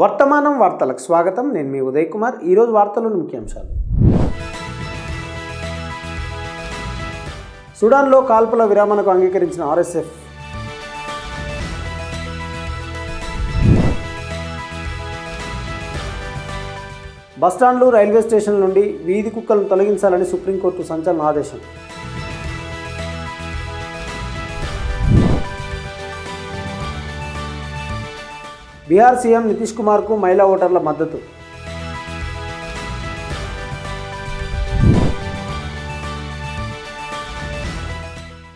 వర్తమానం వార్తలకు స్వాగతం. నేను మీ ఉదయ్ కుమార్ ఈరోజు వార్తలోని ముఖ్యాంశాలు. సుడాన్లో కాల్పుల విరామణకు అంగీకరించిన ఆర్ఎస్ఎఫ్. బస్టాండ్లు రైల్వే స్టేషన్ల నుండి వీధి కుక్కలను తొలగించాలని సుప్రీంకోర్టు సంచలన ఆదేశం బీహార్ సీఎం నితీష్ కుమార్కు మహిళా ఓటర్ల మద్దతు.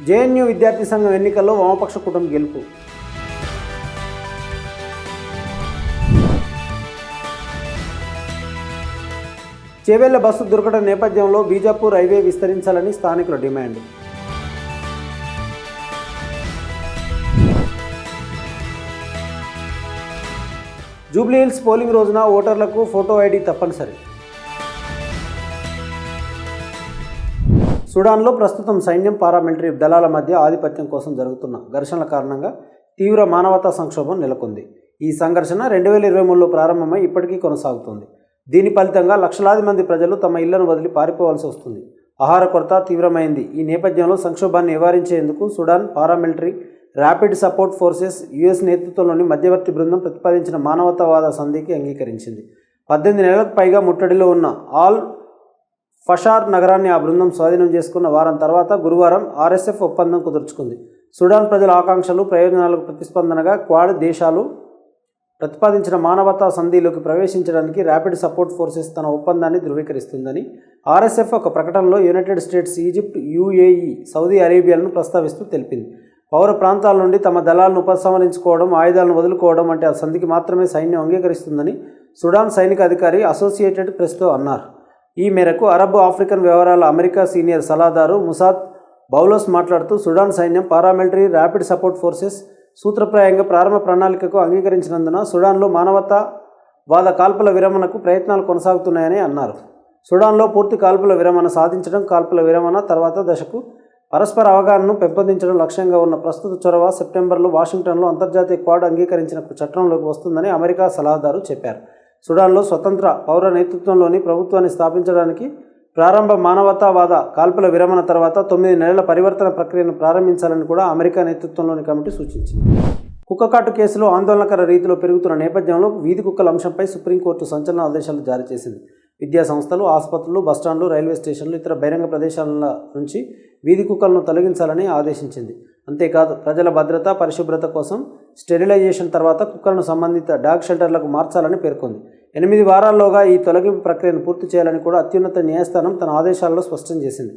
జేఎన్యూ విద్యార్థి సంఘం ఎన్నికల్లో వామపక్ష కూటమి గెలుపు. చేవేళ్ళ బస్సు దుర్ఘటన నేపథ్యంలో బీజాపూర్ హైవే విస్తరించాలని స్థానికుల డిమాండ్. జూబ్లీహిల్స్ పోలింగ్ రోజున ఓటర్లకు ఫోటో ఐడి తప్పనిసరి. సుడాన్లో ప్రస్తుతం సైన్యం పారామిలిటరీ దళాల మధ్య ఆధిపత్యం కోసం జరుగుతున్న ఘర్షణల కారణంగా తీవ్ర మానవతా సంక్షోభం నెలకొంది. ఈ సంఘర్షణ రెండు వేల ఇరవై మూడులో ప్రారంభమై ఇప్పటికీ కొనసాగుతుంది. దీని ఫలితంగా లక్షలాది మంది ప్రజలు తమ ఇళ్ళను వదిలి పారిపోవాల్సి వస్తుంది. ఆహార కొరత తీవ్రమైంది. ఈ నేపథ్యంలో సంక్షోభాన్ని నివారించేందుకు Sudan paramilitary rapid support forces US నేతృత్వంలోని మధ్యవర్తి బృందం ప్రతిపాదించిన మానవతావాద సంధికి అంగీకరించింది. పద్దెనిమిది నెలలకు పైగా ముట్టడిలో ఉన్న ఆల్ ఫషార్ నగరాన్ని ఆ బృందం స్వాధీనం చేసుకున్న వారం తర్వాత గురువారం ఆర్ఎస్ఎఫ్ ఒప్పందం కుదుర్చుకుంది. సుడాన్ ప్రజల ఆకాంక్షలు ప్రయోజనాలకు ప్రతిస్పందనగా క్వాడ్ దేశాలు ప్రతిపాదించిన మానవతా సంధిలోకి ప్రవేశించడానికి ర్యాపిడ్ సపోర్ట్ ఫోర్సెస్ తన ఒప్పందాన్ని ధృవీకరిస్తుందని ఆర్ఎస్ఎఫ్ ఒక ప్రకటనలో United States Egypt UAE Saudi అరేబియాలను ప్రస్తావిస్తూ తెలిపింది. పౌర ప్రాంతాల నుండి తమ దళాలను ఉపసంహరించుకోవడం ఆయుధాలను వదులుకోవడం అంటే ఆ సంధికి మాత్రమే సైన్యం అంగీకరిస్తుందని సుడాన్ సైనిక అధికారి అసోసియేటెడ్ ప్రెస్తో అన్నారు. ఈ మేరకు అరబ్ ఆఫ్రికన్ వ్యవహారాల అమెరికా సీనియర్ సలహాదారు ముసాద్ బౌలోస్ మాట్లాడుతూ సుడాన్ సైన్యం పారామిలిటరీ ర్యాపిడ్ సపోర్ట్ ఫోర్సెస్ సూత్రప్రాయంగా ప్రారంభ ప్రణాళికకు అంగీకరించినందున సుడాన్లో మానవతా వాద కాల్పుల విరమణకు ప్రయత్నాలు కొనసాగుతున్నాయని అన్నారు. సుడాన్లో పూర్తి కాల్పుల విరమణ సాధించడం కాల్పుల విరమణ తర్వాత దశకు పరస్పర అవగాహనను పెంపొందించడం లక్ష్యంగా ఉన్న ప్రస్తుత చొరవ సెప్టెంబర్లో వాషింగ్టన్లో అంతర్జాతీయ క్వాడ్ అంగీకరించిన చట్టంలోకి వస్తుందని అమెరికా సలహాదారు చెప్పారు. సుడాన్లో స్వతంత్ర పౌర నేతృత్వంలోని ప్రభుత్వాన్ని స్థాపించడానికి ప్రారంభ మానవతావాద కాల్పుల విరమణ తర్వాత తొమ్మిది నెలల పరివర్తన ప్రక్రియను ప్రారంభించాలని కూడా అమెరికా నేతృత్వంలోని కమిటీ సూచించింది. కుక్కకాటు కేసులో ఆందోళనకర రీతిలో పెరుగుతున్న నేపథ్యంలో వీధి కుక్కల అంశంపై సుప్రీంకోర్టు సంచలన ఆదేశాలు జారీ చేసింది. విద్యా సంస్థలు ఆసుపత్రులు బస్టాండ్లు రైల్వే స్టేషన్లు ఇతర బహిరంగ ప్రదేశాల నుంచి వీధి కుక్కలను తొలగించాలని ఆదేశించింది. అంతేకాదు ప్రజల భద్రత పరిశుభ్రత కోసం స్టెరిలైజేషన్ తర్వాత కుక్కలను సంబంధిత డాగ్ షెల్టర్లకు మార్చాలని పేర్కొంది. ఎనిమిది వారాల్లోగా ఈ తొలగింపు ప్రక్రియను పూర్తి చేయాలని కూడా అత్యున్నత న్యాయస్థానం తన ఆదేశాల్లో స్పష్టం చేసింది.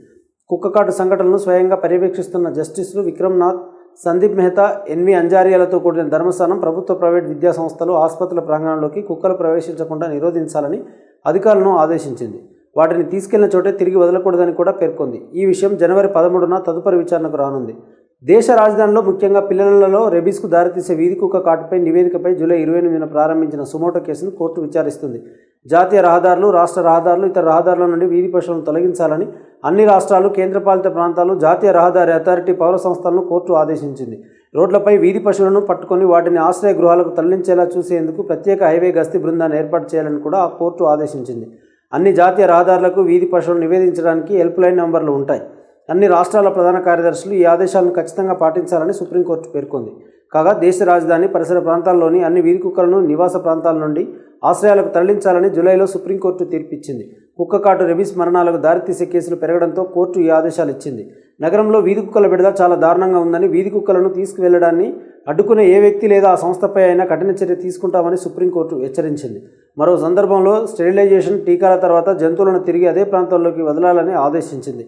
కుక్కకాటు సంఘటనలను స్వయంగా పర్యవేక్షిస్తున్న జస్టిస్లు విక్రమ్నాథ్ సందీప్ మెహతా ఎన్వి అంజారియాలతో కూడిన ధర్మస్థానం ప్రభుత్వ ప్రైవేట్ విద్యా సంస్థలు ఆసుపత్రుల ప్రాంగణంలోకి కుక్కలు ప్రవేశించకుండా నిరోధించాలని అధికారులను ఆదేశించింది. వాటిని తీసుకెళ్ళిన చోటే తిరిగి వదలకూడదని కూడా పేర్కొంది. ఈ విషయం జనవరి పదమూడున తదుపరి విచారణకు రానుంది. దేశ రాజధానిలో ముఖ్యంగా పిల్లలలో రెబీస్కు దారితీసే వీధి కుక్క కాటుపై నివేదికపై జూలై ఇరవై ఎనిమిదిన ప్రారంభించిన సుమోటో కేసును కోర్టు విచారిస్తుంది. జాతీయ రహదారులు రాష్ట్ర రహదారులు ఇతర రహదారుల నుండి వీధి పశువులను తొలగించాలని అన్ని రాష్ట్రాలు కేంద్రపాలిత ప్రాంతాలు జాతీయ రహదారి అథారిటీ పౌర సంస్థలను కోర్టు ఆదేశించింది. రోడ్లపై వీధి పశువులను పట్టుకొని వాటిని ఆశ్రయ గృహాలకు తరలించేలా చూసేందుకు ప్రత్యేక హైవే గస్తీ బృందాన్ని ఏర్పాటు చేయాలని కూడా ఆ కోర్టు ఆదేశించింది. అన్ని జాతీయ రహదారులకు వీధి పశువులను నివేదించడానికి హెల్ప్ లైన్ నంబర్లు ఉంటాయి. అన్ని రాష్ట్రాల ప్రధాన కార్యదర్శులు ఈ ఆదేశాలను ఖచ్చితంగా పాటించాలని సుప్రీంకోర్టు పేర్కొంది. కాగా దేశ రాజధాని పరిసర ప్రాంతాల్లోని అన్ని వీధి కుక్కలను నివాస ప్రాంతాల నుండి ఆశ్రయాలకు తరలించాలని జూలైలో సుప్రీంకోర్టు తీర్పిచ్చింది. కుక్కకాటు రెబీస్ మరణాలకు దారితీసే కేసులు పెరగడంతో కోర్టు ఈ ఆదేశాలు ఇచ్చింది. నగరంలో వీధి కుక్కల బిడద చాలా దారుణంగా ఉందని వీధి కుక్కలను తీసుకువెళ్ళడాన్ని అడ్డుకునే ఏ వ్యక్తి లేదా ఆ సంస్థపై అయినా కఠిన చర్య తీసుకుంటామని సుప్రీంకోర్టు హెచ్చరించింది. మరో సందర్భంలో స్టెరిలైజేషన్ టీకాల తర్వాత జంతువులను తిరిగి అదే ప్రాంతాల్లోకి వదలాలని ఆదేశించింది.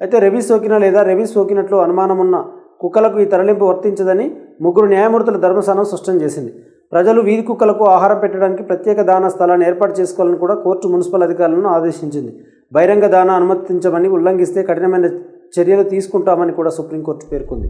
అయితే రెబీస్ సోకిన లేదా రెబీస్ సోకినట్లు అనుమానమున్న కుక్కలకు ఈ తరలింపు వర్తించదని ముగ్గురు న్యాయమూర్తుల ధర్మస్థానం స్పష్టం చేసింది. ప్రజలు వీధి కుక్కలకు ఆహారం పెట్టడానికి ప్రత్యేక దానా స్థలాన్ని ఏర్పాటు చేసుకోవాలని కూడా కోర్టు మున్సిపల్ అధికారులను ఆదేశించింది. బహిరంగ దాన అనుమతించమని ఉల్లంఘిస్తే కఠినమైన చర్యలు తీసుకుంటామని కూడా సుప్రీంకోర్టు పేర్కొంది.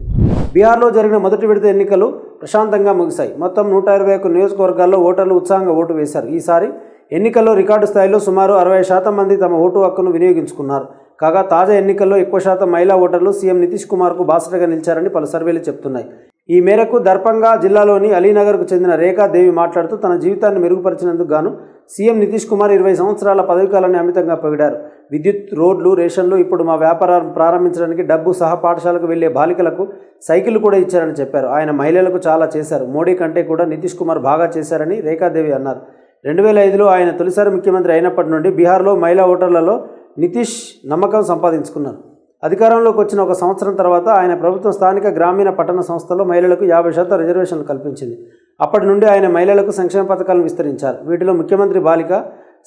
బీహార్లో జరిగిన మొదటి విడత ఎన్నికలు ప్రశాంతంగా ముగిశాయి. మొత్తం నూట ఇరవై ఒక్క నియోజకవర్గాల్లో ఓటర్లు ఉత్సాహంగా ఓటు వేశారు. ఈసారి ఎన్నికల్లో రికార్డు స్థాయిలో సుమారు అరవై శాతం మంది తమ ఓటు హక్కును వినియోగించుకున్నారు. కాగా తాజా ఎన్నికల్లో ఎక్కువ శాతం మహిళా ఓటర్లు సీఎం నితీష్ కుమార్కు బాసటగా నిలిచారని పలు సర్వేలు చెప్తున్నాయి. ఈ మేరకు దర్పంగా జిల్లాలోని అలీనగర్కు చెందిన రేఖాదేవి మాట్లాడుతూ తన జీవితాన్ని మెరుగుపరిచినందుకు గాను సీఎం నితీష్ కుమార్ ఇరవై సంవత్సరాల పదవికాలాన్ని అమితంగా పొగిడారు. విద్యుత్ రోడ్లు రేషన్లు ఇప్పుడు మా వ్యాపారం ప్రారంభించడానికి డబ్బు సహా పాఠశాలకు వెళ్ళే బాలికలకు సైకిల్ కూడా ఇచ్చారని చెప్పారు. ఆయన మహిళలకు చాలా చేశారు. మోడీ కంటే కూడా నితీష్ కుమార్ బాగా చేశారని రేఖాదేవి అన్నారు. రెండు వేల ఐదులో ఆయన తొలిసారి ముఖ్యమంత్రి అయినప్పటి నుండి బీహార్లో మహిళా ఓటర్లలో నితీష్ నమ్మకం సంపాదించుకున్నారు. అధికారంలోకి వచ్చిన ఒక సంవత్సరం తర్వాత ఆయన ప్రభుత్వం స్థానిక గ్రామీణ పట్టణ సంస్థల్లో మహిళలకు యాభై శాతం రిజర్వేషన్లు కల్పించింది. అప్పటి నుండి ఆయన మహిళలకు సంక్షేమ పథకాలను విస్తరించారు. వీటిలో ముఖ్యమంత్రి బాలిక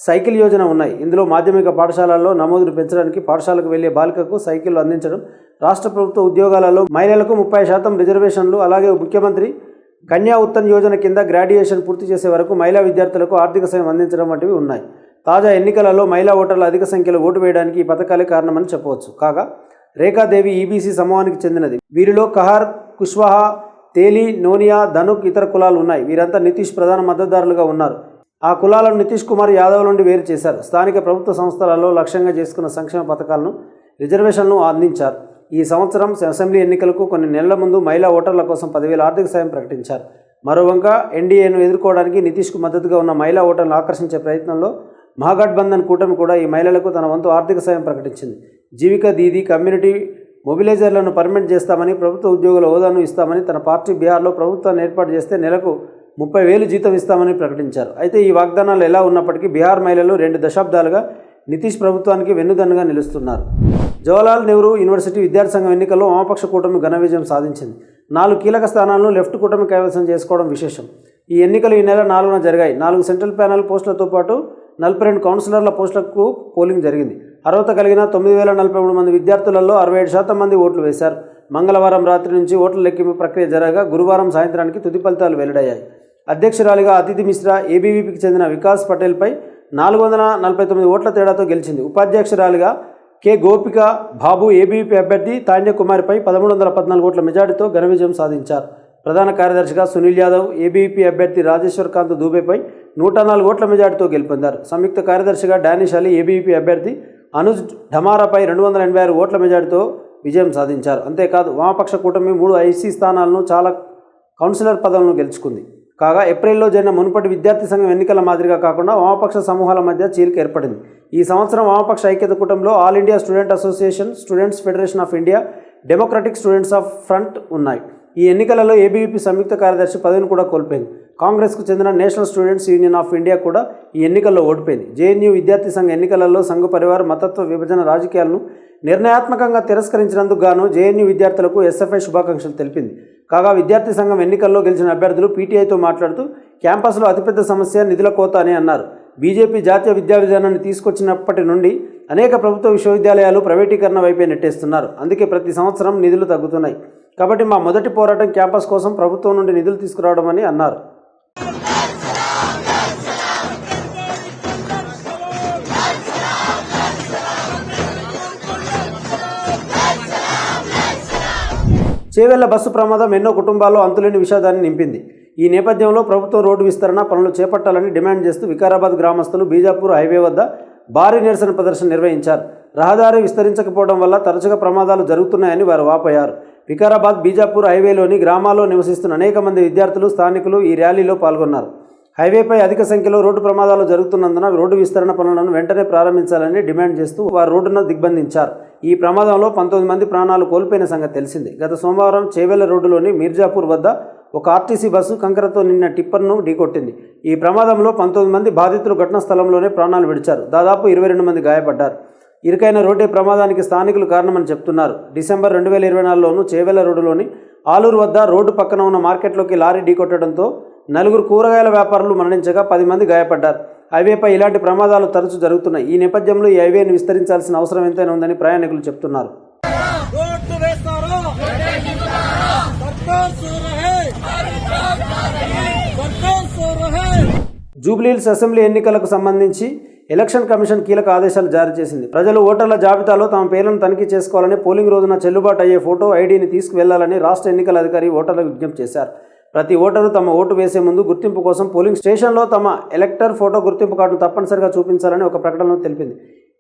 సైకిల్ యోజన ఉన్నాయి. ఇందులో మాధ్యమిక పాఠశాలల్లో నమోదును పెంచడానికి పాఠశాలకు వెళ్ళే బాలికకు సైకిల్ అందించడం రాష్ట్ర ప్రభుత్వ ఉద్యోగాలలో మహిళలకు ముప్పై శాతం రిజర్వేషన్లు అలాగే ముఖ్యమంత్రి కన్యా ఉత్తన్ యోజన కింద గ్రాడ్యుయేషన్ పూర్తి చేసే వరకు మహిళా విద్యార్థులకు ఆర్థిక సాయం అందించడం వంటివి ఉన్నాయి. తాజా ఎన్నికలలో మహిళా ఓటర్లు అధిక సంఖ్యలో ఓటు వేయడానికి ఈ పథకాలే కారణమని చెప్పవచ్చు. కాగా రేఖాదేవి ఈబీసీ సమూహానికి చెందినది. వీరిలో కహార్ కుష్వాహా తేలి నోనియా ధనుక్ ఇతర కులాలు ఉన్నాయి. వీరంతా నితీష్ ప్రధాన మద్దతుదారులుగా ఉన్నారు. ఆ కులాలను నితీష్ కుమార్ యాదవ్ నుండి వేరు చేశారు. స్థానిక ప్రభుత్వ సంస్థలలో లక్ష్యంగా చేసుకున్న సంక్షేమ పథకాలను రిజర్వేషన్లను అందించారు. ఈ సంవత్సరం అసెంబ్లీ ఎన్నికలకు కొన్ని నెలల ముందు మహిళా ఓటర్ల కోసం పదివేల ఆర్థిక సాయం ప్రకటించారు. మరోవంక ఎన్డీఏను ఎదుర్కోవడానికి నితీష్కు మద్దతుగా ఉన్న మహిళా ఓటర్లను ఆకర్షించే ప్రయత్నంలో మహాగఠబంధన్ కూటమి కూడా ఈ మహిళలకు తన వంతు ఆర్థిక సాయం ప్రకటించింది. జీవిక దీదీ కమ్యూనిటీ మొబిలైజర్లను పర్మిట్ చేస్తామని ప్రభుత్వ ఉద్యోగుల హోదాను ఇస్తామని తన పార్టీ బీహార్లో ప్రభుత్వాన్ని ఏర్పాటు చేస్తే నెలకు ముప్పై వేలు జీతం ఇస్తామని ప్రకటించారు. అయితే ఈ వాగ్దానాలు ఎలా ఉన్నప్పటికీ బీహార్ మహిళలు రెండు దశాబ్దాలుగా నితీష్ ప్రభుత్వానికి వెన్నుదన్నుగా నిలుస్తున్నారు. జవహర్లాల్ నెహ్రూ యూనివర్సిటీ విద్యార్థి సంఘం ఎన్నికల్లో వామపక్ష కూటమి ఘన విజయం సాధించింది. నాలుగు కీలక స్థానాలను లెఫ్ట్ కూటమి కైవసం చేసుకోవడం విశేషం. ఈ ఎన్నికలు ఈ నెల నాలుగున జరిగాయి. నాలుగు సెంట్రల్ ప్యానెల్ పోస్టులతో పాటు నలభై రెండు కౌన్సిలర్ల పోస్టులకు పోలింగ్ జరిగింది. అర్హత కలిగిన తొమ్మిది వేల నలభై మూడు మంది విద్యార్థులలో అరవై ఏడు శాతం మంది ఓట్లు వేశారు. మంగళవారం రాత్రి నుంచి ఓట్ల లెక్కింపు ప్రక్రియ జరగగా గురువారం సాయంత్రానికి తుది ఫలితాలు వెల్లడయ్యాయి. అధ్యక్షురాలిగా అతిథి మిశ్రా ఏబీవీపీకి చెందిన వికాస్ పటేల్పై నాలుగు వందల నలభై తొమ్మిది ఓట్ల తేడాతో గెలిచింది. ఉపాధ్యక్షురాలిగా కె గోపిక బాబు ఏబీవీపీ అభ్యర్థి తాన్యకుమారిపై పదమూడు వందల పద్నాలుగు ఓట్ల మెజార్టీతో ఘన విజయం సాధించారు. ప్రధాన కార్యదర్శిగా సునీల్ యాదవ్ ఏబీవీపీ అభ్యర్థి రాజేశ్వర్ కాంత్ దూబేపై నూట నాలుగు ఓట్ల మెజార్టీతో గెలుపొందారు. సంయుక్త కార్యదర్శిగా డానిష్ అలీ ఏబీవీపీ అభ్యర్థి అనుజ్ ఢమారాపై రెండు వందల ఎనభై ఆరు ఓట్ల మెజార్టీతో విజయం సాధించారు. అంతేకాదు వామపక్ష కూటమి మూడు ఐసీ స్థానాలను చాలా కౌన్సిలర్ పదవులను గెలుచుకుంది. కాగా ఏప్రిల్లో జరిగిన మునుపటి విద్యార్థి సంఘం ఎన్నికల మాదిరిగా కాకుండా వామపక్ష సమూహాల మధ్య చీలిక ఏర్పడింది. ఈ సంవత్సరం వామపక్ష ఐక్యత కూటమిలో All India Student Association Students Federation of India Democratic Students of Front ఉన్నాయి. ఈ ఎన్నికలలో ఏబీవీపీ సంయుక్త కార్యదర్శి పదవిని కూడా కోల్పోయింది. కాంగ్రెస్కు చెందిన National Students Union of India కూడా ఈ ఎన్నికల్లో ఓడిపోయింది. జేఎన్యూ విద్యార్థి సంఘ ఎన్నికలలో సంఘ పరివార మతత్వ విభజన రాజకీయాలను నిర్ణయాత్మకంగా తిరస్కరించినందుకు గాను జేఎన్యూ విద్యార్థులకు ఎస్ఎఫ్ఐ శుభాకాంక్షలు తెలిపింది. కాగా విద్యార్థి సంఘం ఎన్నికల్లో గెలిచిన అభ్యర్థులు పీటీఐతో మాట్లాడుతూ క్యాంపస్లో అతిపెద్ద సమస్య నిధుల కోత అని అన్నారు. బీజేపీ జాతీయ విద్యా విధానాన్ని తీసుకొచ్చినప్పటి నుండి అనేక ప్రభుత్వ విశ్వవిద్యాలయాలు ప్రైవేటీకరణ వైపే నెట్టేస్తున్నారు. అందుకే ప్రతి సంవత్సరం నిధులు తగ్గుతున్నాయి. కాబట్టి మా మొదటి పోరాటం క్యాంపస్ కోసం ప్రభుత్వం నుండి నిధులు తీసుకురావడం అని అన్నారు. చేవెళ్ళ బస్సు ప్రమాదం ఎన్నో కుటుంబాల్లో అంతులేని విషాదాన్ని నింపింది. ఈ నేపథ్యంలో ప్రభుత్వం రోడ్డు విస్తరణ పనులు చేపట్టాలని డిమాండ్ చేస్తూ వికారాబాద్ గ్రామస్తులు బీజాపూర్ హైవే వద్ద భారీ నిరసన ప్రదర్శన నిర్వహించారు. రహదారి విస్తరించకపోవడం వల్ల తరచుగా ప్రమాదాలు జరుగుతున్నాయని వారు వాపోయారు. వికారాబాద్ బీజాపూర్ హైవేలోని గ్రామాల్లో నివసిస్తున్న అనేక మంది విద్యార్థులు స్థానికులు ఈ ర్యాలీలో పాల్గొన్నారు. హైవేపై అధిక సంఖ్యలో రోడ్డు ప్రమాదాలు జరుగుతున్నందున రోడ్డు విస్తరణ పనులను వెంటనే ప్రారంభించాలని డిమాండ్ చేస్తూ వారు రోడ్డును దిగ్బంధించారు. ఈ ప్రమాదంలో పంతొమ్మిది మంది ప్రాణాలు కోల్పోయిన సంగతి తెలిసింది. గత సోమవారం చేవెళ్ళ రోడ్డులోని మీర్జాపూర్ వద్ద ఒక ఆర్టీసీ బస్సు కంకరతో నిన్న టిప్పర్ను ఢీకొట్టింది. ఈ ప్రమాదంలో పంతొమ్మిది మంది బాధితులు ఘటనా స్థలంలోనే ప్రాణాలు విడిచారు. దాదాపు ఇరవై రెండు మంది గాయపడ్డారు. ఇరుకైన రోడ్డే ప్రమాదానికి స్థానికులు కారణమని చెప్తున్నారు. డిసెంబర్ రెండు వేల ఇరవై నాలుగులోనూ చేవెళ్ళ రోడ్డులోని ఆలూరు వద్ద రోడ్డు పక్కన ఉన్న మార్కెట్లోకి లారీ ఢీకొట్టడంతో నలుగురు కూరగాయల వ్యాపారులు మరణించగా పది మంది గాయపడ్డారు. హైవేపై ఇలాంటి ప్రమాదాలు తరచూ జరుగుతున్నాయి. ఈ నేపథ్యంలో ఈ హైవేను విస్తరించాల్సిన అవసరం ఎంతైనా ఉందని ప్రయాణికులు చెప్తున్నారు. జూబ్లీహిల్స్ అసెంబ్లీ ఎన్నికలకు సంబంధించి ఎలక్షన్ కమిషన్ కీలక ఆదేశాలు జారీ చేసింది. ప్రజలు ఓటర్ల జాబితాలో తమ పేర్లను తనిఖీ చేసుకోవాలని పోలింగ్ రోజున చెల్లుబాటు అయ్యే ఫోటో ఐడిని తీసుకువెళ్ళాలని రాష్ట్ర ఎన్నికల అధికారి ఓటర్లకు విజ్ఞప్తి చేశారు. ప్రతి ఓటరు తమ ఓటు వేసే ముందు గుర్తింపు కోసం పోలింగ్ స్టేషన్లో తమ ఎలక్టర్ ఫోటో గుర్తింపు కార్డును తప్పనిసరిగా చూపించాలని ఒక ప్రకటనలో తెలిపింది.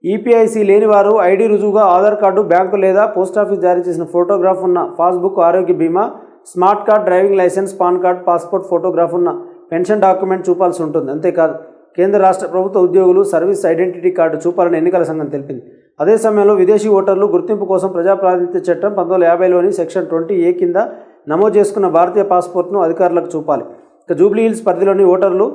ఈపీఐసీ లేని వారు ఐడి రుజువుగా ఆధార్ కార్డు బ్యాంకు లేదా పోస్టాఫీస్ జారీ చేసిన ఫోటోగ్రాఫ్ ఉన్న పాస్బుక్ ఆరోగ్య బీమా smart card driving licence PAN card passport photograph ఉన్న పెన్షన్ డాక్యుమెంట్ చూపాల్సి ఉంటుంది. అంతేకాదు కేంద్ర రాష్ట్ర ప్రభుత్వ ఉద్యోగులు సర్వీస్ ఐడెంటిటీ కార్డు చూపాలని ఎన్నికల సంఘం తెలిపింది. అదే సమయంలో విదేశీ ఓటర్లు గుర్తింపు కోసం ప్రజాప్రాతినిధ్య చట్టం పంతొమ్మిది యాభైలోని సెక్షన్ ట్వంటీ ఏ కింద నమోదు చేసుకున్న భారతీయ పాస్పోర్ట్ను అధికారులకు చూపాలి. ఇక జూబ్లీ హిల్స్ పరిధిలోని ఓటర్లు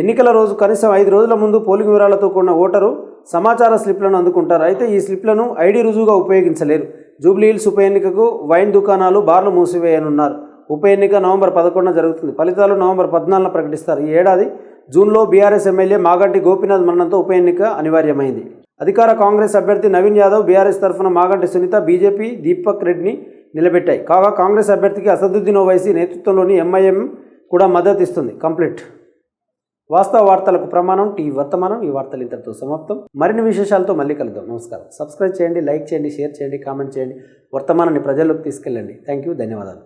ఎన్నికల రోజు కనీసం ఐదు రోజుల ముందు పోలింగ్ వివరాలతో కూడిన ఓటరు సమాచార స్లిప్లను అందుకుంటారు. అయితే ఈ స్లిప్లను ఐడి రుజువుగా ఉపయోగించలేరు. జూబ్లీ హిల్స్ ఉప ఎన్నికకు వైన్ దుకాణాలు బార్లు మూసివేయనున్నారు. ఉప ఎన్నిక నవంబర్ పదకొండున జరుగుతుంది. ఫలితాలు నవంబర్ పద్నాలుగున ప్రకటిస్తారు. ఈ ఏడాది జూన్లో బీఆర్ఎస్ ఎమ్మెల్యే మాగంటి గోపీనాథ్ మరణంతో ఉప ఎన్నిక అనివార్యమైంది. అధికార కాంగ్రెస్ అభ్యర్థి నవీన్ యాదవ్ బీఆర్ఎస్ తరఫున మాగంటి సునీత బీజేపీ దీపక్ రెడ్డిని నిలబెట్టాయి. కాగా కాంగ్రెస్ అభ్యర్థికి అసదుద్దీన్ ఓవైసీ నేతృత్వంలోని ఎంఐఎం కూడా మద్దతు ఇస్తుంది. కంప్లీట్. వాస్తవ వార్తలకు ప్రమాణం టీ వర్తమానం ఈ వార్తలు ఇంతటితో సమాప్తం. మరిన్ని విశేషాలతో మళ్ళీ కలుద్దాం. నమస్కారం. సబ్స్క్రైబ్ చేయండి లైక్ చేయండి షేర్ చేయండి కామెంట్ చేయండి. వర్తమానాన్ని ప్రజల్లోకి తీసుకెళ్ళండి. థ్యాంక్ యూ ధన్యవాదాలు.